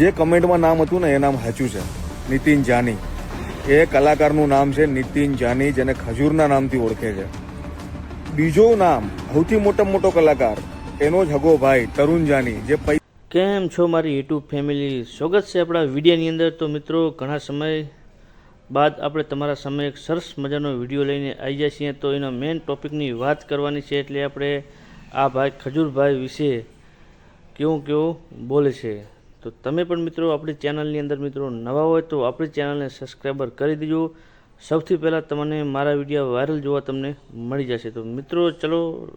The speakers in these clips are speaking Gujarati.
જે કમેન્ટમાં નામ હતું ને એ નામ સાચું છે. નીતિન જાની. એ કલાકારનું નામ છે નીતિન જાની, જેને ખજૂરના નામથી ઓળખે છે. બીજું નામ, સૌથી મોટો મોટો કલાકાર, એનો જ હગો ભાઈ, તરુણ જાની, જે કેમ છો મારી યુટ્યુબ ફેમિલી? સ્વાગત છે આપણા વિડીયોની અંદર. તો મિત્રો, ઘણા સમય બાદ આપણે તમારા સામે એક સરસ મજાનો વીડિયો લઈને આવી જાય છીએ. તો એના મેઇન ટોપિકની વાત કરવાની છે એટલે આપણે આ ભાઈ ખજૂરભાઈ વિશે કેવું કેવું બોલે છે. તો તમે પણ મિત્રો આપણી ચેનલની અંદર મિત્રો નવા હોય તો આપણી ચેનલને સબસ્ક્રાઈબર કરી દેજો. સૌથી પહેલાં તમને મારા વીડિયો વાયરલ જોવા તમને મળી જશે. તો મિત્રો ચલો,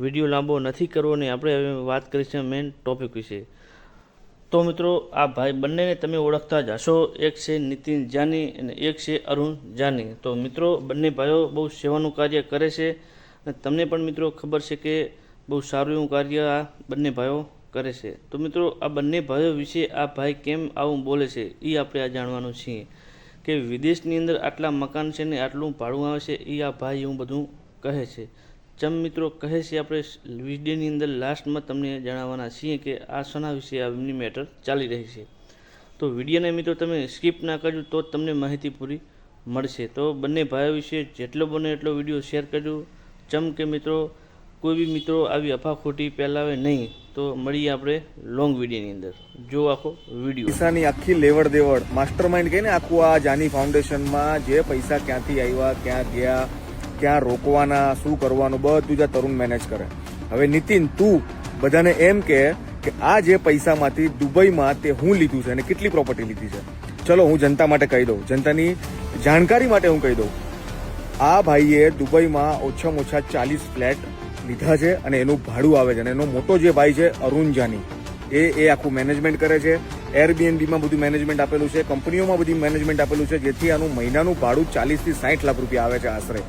વીડિયો લાંબો નથી કરવો ને આપણે હવે વાત કરીશું મેઇન ટોપિક વિશે. તો મિત્રો, આ ભાઈ બંનેને તમે ઓળખતા જ હશો. એક છે નીતિન જાની અને એક છે અરુણ જાની. તો મિત્રો, બંને ભાઈઓ બહુ સેવાનું કાર્ય કરે છે. અને તમને પણ મિત્રો ખબર છે કે બહુ સારું એવું કાર્ય આ બંને ભાઈઓ કરે છે. તો મિત્રો, આ બંને ભાઈઓ વિશે આ ભાઈ કેમ આવું બોલે છે એ આપણે આ જાણવાનું છીએ. કે વિદેશની અંદર આટલા મકાન છે ને આટલું ભાડું આવે છે એ આ ભાઈ એવું બધું કહે છે. ચમ મિત્રો, કહે છે આપણે વિડીયોની અંદર લાસ્ટમાં તમને જણાવવાના છીએ કે આ શના વિશે એમની મેટર ચાલી રહી છે. તો વિડીયોને મિત્રો તમે સ્કીપ ના કરજો, તો જ તમને માહિતી પૂરી મળશે. તો બંને ભાઈઓ વિશે જેટલો બને એટલો વીડિયો શેર કરજો. ચમ કે મિત્રો કોઈ બી મિત્રો આવી અફા ખોટી ફેલાવે નહીં, તો મળીએ આપણે લોંગ વિડીયોની અંદર. જો આખો વીડિયો પૈસાની આખી લેવડ દેવડ. માસ્ટર માઇન્ડ કહીને આખું આ જાની ફાઉન્ડેશનમાં જે પૈસા ક્યાંથી આવ્યા, ક્યાં ગયા, ક્યાં રોકવાના, શું કરવાનું, બધું જ તરુણ મેનેજ કરે. હવે નીતિન, તું બધાને એમ કે કે આ જે પૈસામાંથી દુબઈમાં તે હું લીધું છે અને કેટલી પ્રોપર્ટી લીધી છે. ચલો, હું જનતા માટે કહી દઉં. જનતાની જાણકારી માટે હું કહી દઉં. આ ભાઈએ દુબઈમાં ઓછામાં ઓછા ચાલીસ ફ્લેટ લીધા છે અને એનું ભાડું આવે છે અને એનો મોટો જે ભાઈ છે, અરુણ જાની, એ એ આખું મેનેજમેન્ટ કરે છે. એરબીએનબીમાં બધું મેનેજમેન્ટ આપેલું છે, કંપનીઓમાં બધી મેનેજમેન્ટ આપેલું છે, જેથી આનું મહિનાનું ભાડું ચાલીસથી સાઠ લાખ રૂપિયા આવે છે આશરે.